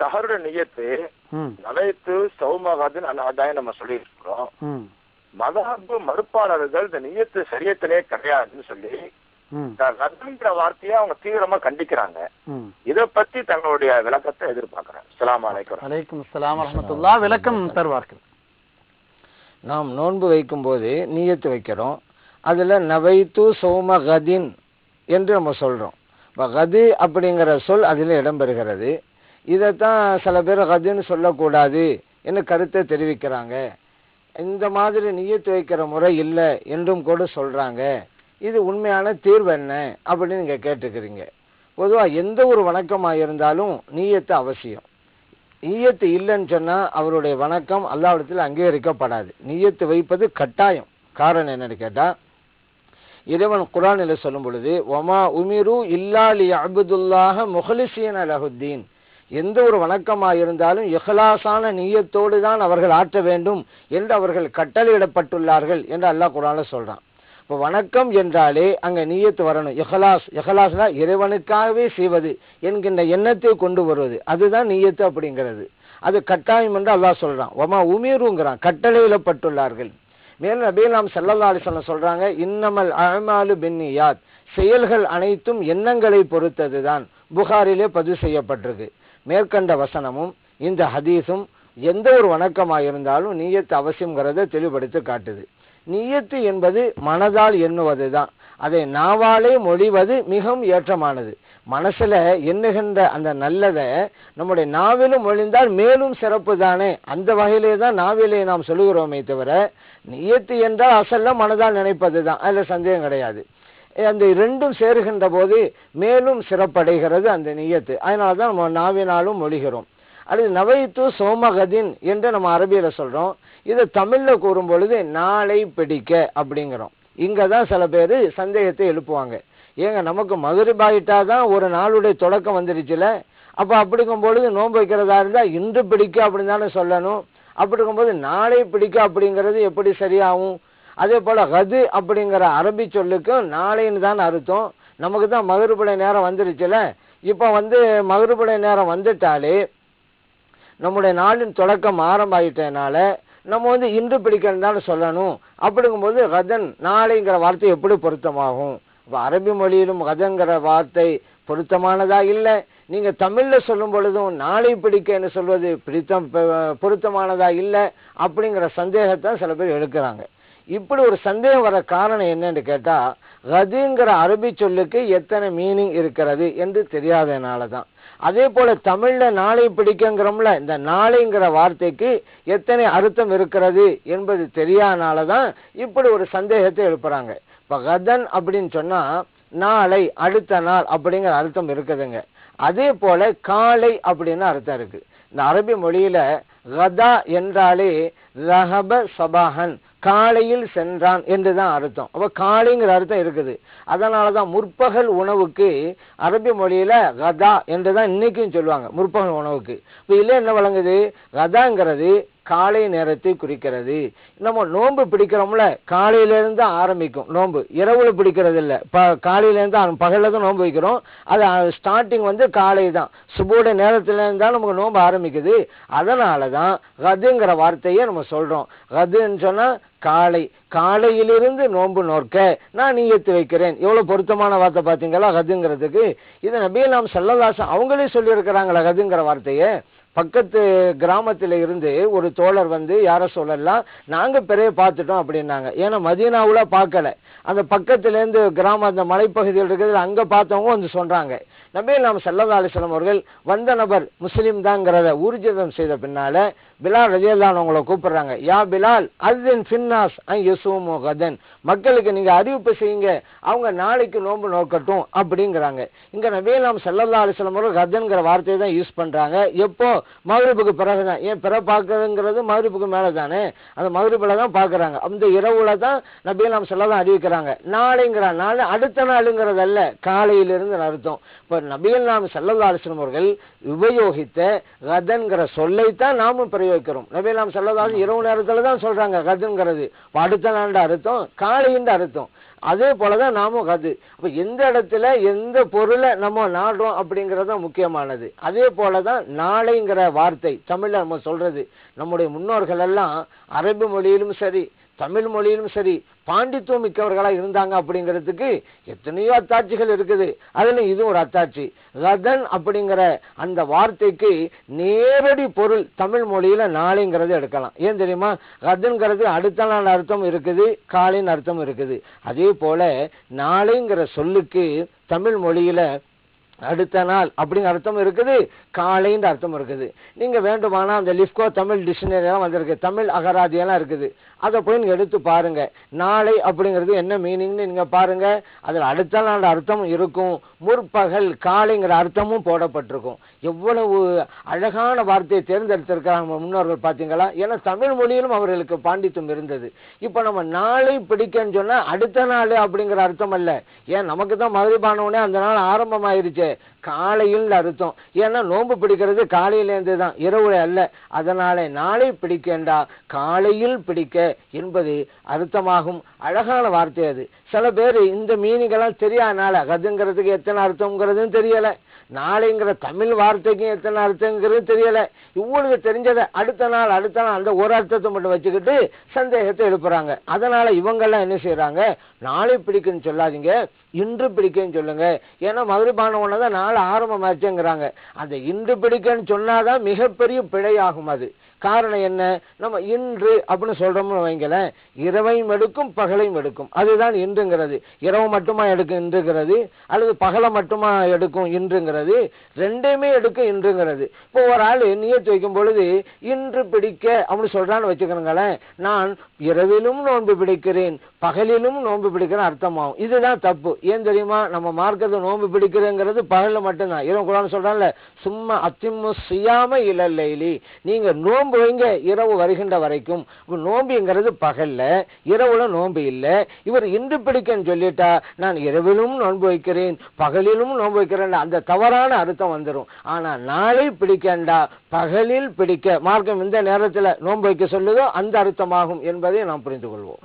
சஹருடைய நியத்து ம். நவைத்து சௌமகாதுன்னு அந்த அதாயம் நம்ம சொல்லியிருக்கிறோம். ம். மதஹப்பு மறுப்பாளர்கள் இந்த நியத்து சரியத்திலே கிடையாதுன்னு சொல்லி ரத்துங்கிற வார்த்தையை அவங்க தீவிரமா கண்டிக்கிறாங்க. இதை பத்தி தங்களுடைய விளக்கத்தை எதிர்பார்க்கிறேன். அஸ்ஸலாமு அலைக்கும். அலைக்கும் அஸ்ஸலாம் வரஹ்மத்துல்லாஹ். விளக்கம் தருவார்கள். நாம் நோன்பு வைக்கும்போது நியத்து வைக்கிறோம். அதுல நவைத்து சோம கதின் என்று நம்ம சொல்றோம். இப்போ கது அப்படிங்கிற சொல் அதில் இடம்பெறுகிறது. இதைத்தான் சில பேர் கதுன்னு சொல்லக்கூடாது என்று கருத்தை தெரிவிக்கிறாங்க. இந்த மாதிரி நியத்து வைக்கிற முறை இல்லை என்றும் கூட சொல்கிறாங்க இது உண்மையான தீர்வு என்ன அப்படின்னு நீங்கள் கேட்டுக்கிறீங்க. பொதுவாக எந்த ஒரு வணக்கமாக இருந்தாலும் நீயத்து அவசியம். நீயத்து இல்லைன்னு சொன்னால் அவருடைய வணக்கம் அல்லாவிடத்தில் அங்கீகரிக்கப்படாது. நீயத்து வைப்பது கட்டாயம். காரணம் என்னன்னு கேட்டால் இறைவன் குரானில் சொல்லும் பொழுது ஒமா உமிரு இல்லாலி அபுதுல்லாக அபுதுல்லாஹ முஹலிசீன் அலஹுத்தீன் எந்த ஒரு வணக்கமாக இருந்தாலும் இஹலாசான நீயத்தோடு தான் அவர்கள் ஆற்ற வேண்டும் என்று அவர்கள் கட்டளையிடப்பட்டுள்ளார்கள் என்று அல்லாஹ் குரான சொல்கிறான் இப்போ வணக்கம் என்றாலே அங்கே நீயத்து வரணும். இஹலாஸ் இஹலாஸ்னா இறைவனுக்காகவே செய்வது என்கின்ற எண்ணத்தை கொண்டு வருவது. அதுதான் நீயத்து அப்படிங்கிறது. அது கட்டாயம் என்று அல்லாஹ் சொல்கிறான் ஒமா உமீருங்கிறான். கட்டளையிடப்பட்டுள்ளார்கள். மேலும் நபீலாம் சல்லல்லா சொல்ல சொல்கிறாங்க இன்னமல் அழமாலு பின்னியாத். செயல்கள் அனைத்தும் எண்ணங்களை பொறுத்தது தான் புகாரிலே பதிவு செய்யப்பட்டிருக்கு. மேற்கண்ட வசனமும் இந்த ஹதீஸும் எந்த ஒரு வணக்கமாக இருந்தாலும் நீயத்து அவசியங்கிறத தெளிவுபடுத்தி காட்டுது. நீயத்து என்பது மனதால் எண்ணுவது தான் அதை நாவாலே மொழிவது மிகவும் ஏற்றமானது. மனசுல எண்ணுகின்ற அந்த நல்லதை நம்முடைய நாவிலும் மொழிந்தால் மேலும் சிறப்பு தானே அந்த வகையிலே தான் நாவிலே நாம் சொல்லுகிறோமே தவிர நியத்து என்றால் அசல்ல மனதால் நினைப்பது தான் அதுல சந்தேகம் கிடையாது. அந்த ரெண்டும் சேருகின்ற போது மேலும் சிறப்படைகிறது அந்த நியத்து. அதனால தான் நம்ம நாவினாலும் மொழிகிறோம். அல்லது நவைத்து சோமகதின் என்று நம்ம அரபியில் சொல்கிறோம் இதை தமிழில் கூறும் பொழுது நாளை பிடிக்க அப்படிங்கிறோம். இங்கே தான் சில பேர் சந்தேகத்தை எழுப்புவாங்க. ஏங்க நமக்கு மதுரிபாயிட்டா தான் ஒரு நாளுடைய தொடக்கம் வந்துருச்சுல? அப்போ அப்படிங்கும் பொழுது நோன்பு வைக்கிறதா இருந்தால் இன்று பிடிக்க அப்படின்னு தானே சொல்லணும். அப்படிங்கும்போது நாளை பிடிக்க அப்படிங்கிறது எப்படி சரியாகும்? அதே போல் ஹது அப்படிங்கிற அரபி சொல்லுக்கும் நாளைன்னு தான் அர்த்தம். நமக்கு தான் மகருபடை நேரம் வந்துருச்சுல. இப்போ வந்து மகருபடை நேரம் வந்துட்டாலே நம்முடைய நாளின் தொடக்கம் ஆரம்பாயிட்டனால நம்ம வந்து இன்று பிடிக்கணும் சொல்லணும். அப்படிங்கும்போது ரதன் நாளைங்கிற வார்த்தை எப்படி பொருத்தமாகும்? இப்போ அரபி மொழியிலும் ரதங்கிற வார்த்தை பொருத்தமானதாக இல்லை? நீங்கள் தமிழில் சொல்லும் பொழுதும் நாளை பிடிக்கன்னு சொல்வது பிடித்தம் பொருத்தமானதாக இல்லை? அப்படிங்கிற சந்தேகத்தை சில பேர் எடுக்கிறாங்க. இப்படி ஒரு சந்தேகம் வர காரணம் என்னன்னு கேட்டா கதுங்கிற அரபி சொல்லுக்கு எத்தனை மீனிங் இருக்கிறது என்று தெரியாதனால தான். அதே போல தமிழ்ல நாளை பிடிக்கங்கிறோம்ல இந்த நாளைங்கிற வார்த்தைக்கு எத்தனை அர்த்தம் இருக்கிறது என்பது தெரியாதனால தான் இப்படி ஒரு சந்தேகத்தை எழுப்புறாங்க. இப்ப கதன் அப்படின்னு சொன்னா நாளை அடுத்த நாள் அப்படிங்கிற அர்த்தம் இருக்குதுங்க. அதே போல காலை அப்படின்னு அர்த்தம் இருக்கு. இந்த அரபி மொழியில கதா என்றாலே ரஹப சபாஹன் காலையில் சென்றான் என்று தான் அர்த்தம். அப்போ காலைங்கிற அர்த்தம் இருக்குது. அதனாலதான் முற்பகல் உணவுக்கு அரபி மொழியில் கதா என்று தான் இன்றைக்கும் சொல்லுவாங்க. முற்பகல் உணவுக்கு. இப்போ இல்லை என்ன வழங்குது? கதாங்கிறது காலை நேரத்தை குறிக்கிறது. நம்ம நோன்பு பிடிக்கிறோம்ல காலையிலேருந்து ஆரம்பிக்கும் நோன்பு. இரவுல பிடிக்கிறது இல்லை ப- காலையிலேருந்து பகலில் தான் நோன்பு வைக்கிறோம். அது ஸ்டார்டிங் வந்து காலை தான். சுபோட நேரத்துலேருந்து தான் நமக்கு நோன்பு ஆரம்பிக்குது. அதனாலதான் கதுங்கிற வார்த்தையை நம்ம சொல்கிறோம் ரதுன்னு சொன்னால் காலை. காலையிலிருந்து நோன்பு நோக்க நான் நீயத்து வைக்கிறேன். எவ்வளோ பொருத்தமான வார்த்தை பார்த்தீங்களா? கதுங்கிறதுக்கு. இதை நபியே நாம் அவங்களே சொல்லியிருக்கிறாங்களா கதுங்கிற வார்த்தையை. பக்கத்து கிராமத்தில் இருந்து ஒரு தோழர் வந்து யார சொல்லலாம் நாங்கள் பெரிய பார்த்துட்டோம் அப்படின்னாங்க. ஏன்னா மதீனாவில் பார்க்கல. அந்த பக்கத்துலேருந்து கிராமம் அந்த மலைப்பகுதியில் இருக்கிறது அங்கே பார்த்தவங்க வந்து சொல்கிறாங்க நபி நாம் சல்லா அலிஸ்லாம் அவர்கள் வந்த நபர் முஸ்லீம் தாங்கிறத ஊர்ஜிதம் செய்த பின்னால பிலால் ரஜியல்லான் உங்களை கூப்பிடுறாங்க. யா பிலால் அஸ்தின் ஃபின்னாஸ் யசூமு கதன். மக்களுக்கு நீங்கள் அறிவிப்பு செய்யுங்க. அவங்க நாளைக்கு நோன்பு நோக்கட்டும் அப்படிங்கிறாங்க. இங்கே நபே செல்லல்லா சல்லல்லா அலிஸ்லாம் அவர்கள் கதன்கிற வார்த்தையை தான் யூஸ் பண்ணுறாங்க எப்போ? மகரிப்புக்கு பிறகுதான் ஏன் பிற பார்க்கறதுங்கிறது மகரிப்புக்கு மேலே தானே? அந்த மகரிப்புல தான் பார்க்குறாங்க. அந்த இரவுல தான் நபி செல்லதான் அறிவிக்கிறாங்க. நாளைங்கிற நாள் அடுத்த நாளுங்கிறதல்ல காலையிலிருந்து அர்த்தம். இப்போ நபிகள் நாம் செல்லல்லா அலிஸ்லம் அவர்கள் உபயோகித்த கதன்கிற சொல்லைத்தான் நாமும் பிரயோகிக்கிறோம் வைக்கிறோம். நாம் சொல்லதாவது இரவு நேரத்தில் தான் சொல்கிறாங்க கதுங்கிறது அடுத்த நாண்டு அர்த்தம் காலையின் அர்த்தம். அதே போலதான் நாமும் கது அப்போ எந்த இடத்துல எந்த பொருளை நம்ம நாடுறோம் அப்படிங்கிறது தான் முக்கியமானது. அதே போலதான் நாளைங்கிற வார்த்தை தமிழில் நம்ம சொல்கிறது நம்முடைய முன்னோர்கள் எல்லாம் அரபு மொழியிலும் சரி தமிழ் மொழியிலும் சரி பாண்டித்துவம் மிக்கவர்களாக இருந்தாங்க அப்படிங்கிறதுக்கு எத்தனையோ அத்தாட்சிகள் இருக்குது. அதில் இது ஒரு அத்தாட்சி. ரதன் அப்படிங்கிற அந்த வார்த்தைக்கு நேரடி பொருள் தமிழ் மொழியில் நாளைங்கிறது எடுக்கலாம். ஏன் தெரியுமா? ரதன்கிறது அடுத்த நாள் அர்த்தம் இருக்குது காலின் அர்த்தம் இருக்குது. அதே போல நாளைங்கிற சொல்லுக்கு தமிழ் மொழியில் அடுத்த நாள் அப்படிங்கிற அர்த்தம் இருக்குது. காலைன்ற அர்த்தம் இருக்குது. நீங்கள் வேண்டுமானா அந்த லிஃப்கோ தமிழ் டிக்ஷனரியெல்லாம் வந்திருக்கு. தமிழ் அகராதியெல்லாம் இருக்குது. அதை போய் நீங்கள் எடுத்து பாருங்க. நாளை அப்படிங்கிறது என்ன மீனிங்னு நீங்கள் பாருங்கள் அதில் அடுத்த நாள் அர்த்தம் இருக்கும். முற்பகல் காலைங்கிற அர்த்தமும் போடப்பட்டிருக்கும். எவ்வளவு அழகான வார்த்தையை தேர்ந்தெடுத்திருக்கிறாங்க நம்ம முன்னோர்கள் பார்த்தீங்களா? ஏன்னா தமிழ் மொழியிலும் அவர்களுக்கு பாண்டித்தம் இருந்தது. இப்போ நம்ம நாளை பிடிக்கன்னு சொன்னால் அடுத்த நாள் அப்படிங்கிற அர்த்தம் அல்ல. ஏன் நமக்கு தான் மதுரைபானவனே அந்த நாள் ஆரம்பமாயிருச்சு. que காலையில் அர்த்தம். ஏன்னா நோன்பு பிடிக்கிறது காலையிலேருந்து தான் இரவுல அல்ல. அதனால நாளை பிடிக்கண்டா காலையில் பிடிக்க என்பது அர்த்தமாகும். அழகான வார்த்தை அது. சில பேர் இந்த மீனிங்கெல்லாம் தெரியாதனால கதுங்கிறதுக்கு எத்தனை அர்த்தங்கிறதும் தெரியலை. நாளைங்கிற தமிழ் வார்த்தைக்கும் எத்தனை அர்த்தங்கிறது தெரியலை. இவ்வளவு தெரிஞ்சதை அடுத்த நாள் அடுத்த நாள் அந்த ஒரு அர்த்தத்தை மட்டும் வச்சுக்கிட்டு சந்தேகத்தை எழுப்புறாங்க. அதனால இவங்கெல்லாம் என்ன செய்யறாங்க நாளை பிடிக்குன்னு சொல்லாதீங்க இன்று பிடிக்குன்னு சொல்லுங்க. ஏன்னா மதுரைபானவன தான் நாள் ஆரம்பமாச்சுங்கிறாங்க அந்த இன்று பிடிக்கன்னு சொன்னாதான் மிகப்பெரிய பிழையாகும் அது. காரணம் என்ன? நம்ம இன்று அப்படின்னு சொல்றோம்னு வைங்களேன் இரவையும் எடுக்கும் பகலையும் எடுக்கும் அதுதான் இன்றுங்கிறது. இரவு மட்டுமா எடுக்கும் இன்றுங்கிறது. அல்லது பகலை மட்டுமா எடுக்கும் இன்றுங்கிறது. ரெண்டையுமே எடுக்கும் இன்றுங்கிறது. இப்போ ஒரு ஆள் நீயத்து வைக்கும் பொழுது இன்று பிடிக்க அப்படின்னு சொல்றான்னு வச்சுக்கிறோங்களேன் நான் இரவிலும் நோன்பு பிடிக்கிறேன் பகலிலும் நோன்பு பிடிக்கிறேன் அர்த்தமாகும். இதுதான் தப்பு. ஏன் தெரியுமா? நம்ம மார்க்கத்தை நோன்பு பிடிக்கிறேங்கிறது பகலில் மட்டும்தான். இரவு குரான் சொல்றான்ல சும்மா அத்திமு செய்யாம இலல்லைலி நீங்க நோன்பு நோன்பு வைங்க இரவு வருகின்ற வரைக்கும் நோம்புங்கிறது பகல்ல இரவுல நோன்பு இல்லை. இவர் இன்று பிடிக்கன்னு சொல்லிட்டா நான் இரவிலும் நோன்பு வைக்கிறேன் பகலிலும் நோன்பு வைக்கிறேன் அந்த தவறான அர்த்தம் வந்துடும் ஆனா நாளை பிடிக்கண்டா பகலில் பிடிக்க மார்க்கம் இந்த நேரத்தில் நோன்பு வைக்க சொல்லுதோ அந்த அர்த்தமாகும் என்பதை நாம் புரிந்து கொள்வோம்